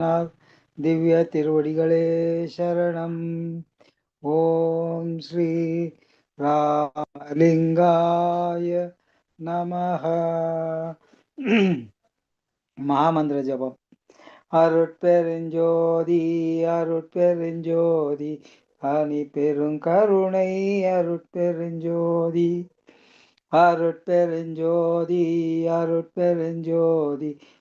நாத் திவ்ய திருவடிகளே சரணம். ஓம் ஸ்ரீ ராமலிங்காய நமஹ. மகாமந்திர ஜபம். அருட்பெருஞ்சோதி அருட்பெருஞ்சோதி அணி பெருங்கருணை அருட்பெருஞ்சோதி. அருட்பெருஞ்சோதி அருட்பெருஞ்சோதி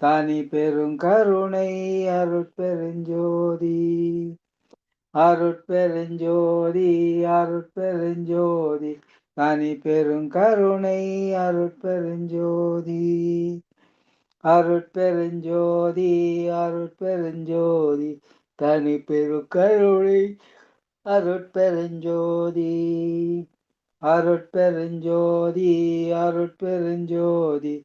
தனி பெருங்கருணை அருட்பெருஞ்சோதி. அருட்பெருஞ்சோதி அருட்பெருஞ்சோதி தனி பெருங்கருணை அருட்பெருஞ்சோதி. அருட்பெருஞ்சோதி அருட்பெருஞ்சோதி தனி பெருங்கருணை அருட்பெருஞ்சோதி. அருட்பெருஞ்சோதி அருட்பெருஞ்சோதி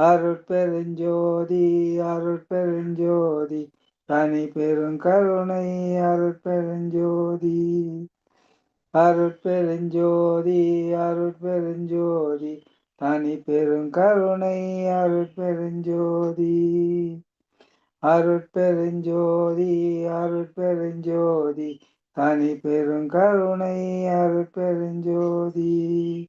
அருட்பெருஞ்சோதி அருட்பெருஞ்சோதி தனி பெரும் கருணை அருட்பெருஞ்சோதி. அருட்பெருஞ்சோதி அருட்பெருஞ்சோதி தனி பெரும் கருணை அருட்பெருஞ்சோதி. அருட்பெருஞ்சோதி அருட்பெருஞ்சோதி தனி பெரும் கருணை அருட்பெருஞ்சோதி.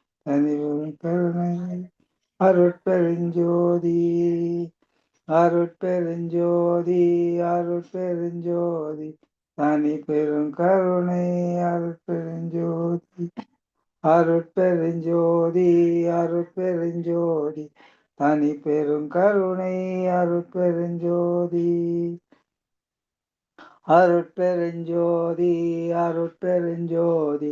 தனி கருணை அருட்பெருஞ்சோதி அருட்பெருஞ்சோதி அருட்பெருஞ்சோதி தனி பெரும் கருணை அருட்பெருஞ்சோதி அருட்பெருஞ்சோதி அருட்பெருஞ்சோதி தனி பெரும் கருணை அருட்பெருஞ்சோதி அருட்பெருஞ்சோதி அருட்பெருஞ்சோதி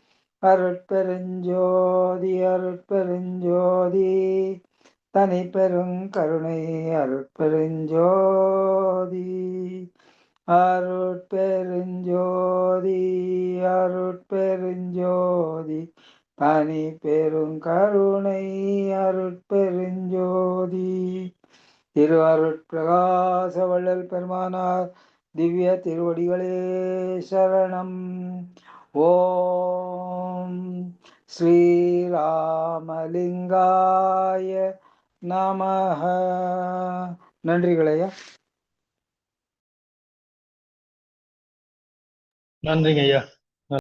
அருட்பெருஞ்சோதி அருட்பெருஞ்சோதி. தனி பெரும் கருணை அருட்பெருஞ்சோதி. அருட்பெருஞ்சோதி அருட்பெருஞ்சோதி. தனி பெரும் கருணை அருட்பெருஞ்சோதி. திரு அருட்பிரகாச வள்ளல் பெருமானார் திவ்ய திருவடிகளே சரணம். ஓம் ஸ்ரீராமலிங்காய நமஹ. நன்றிகளையா? நன்றிங்க ஐயா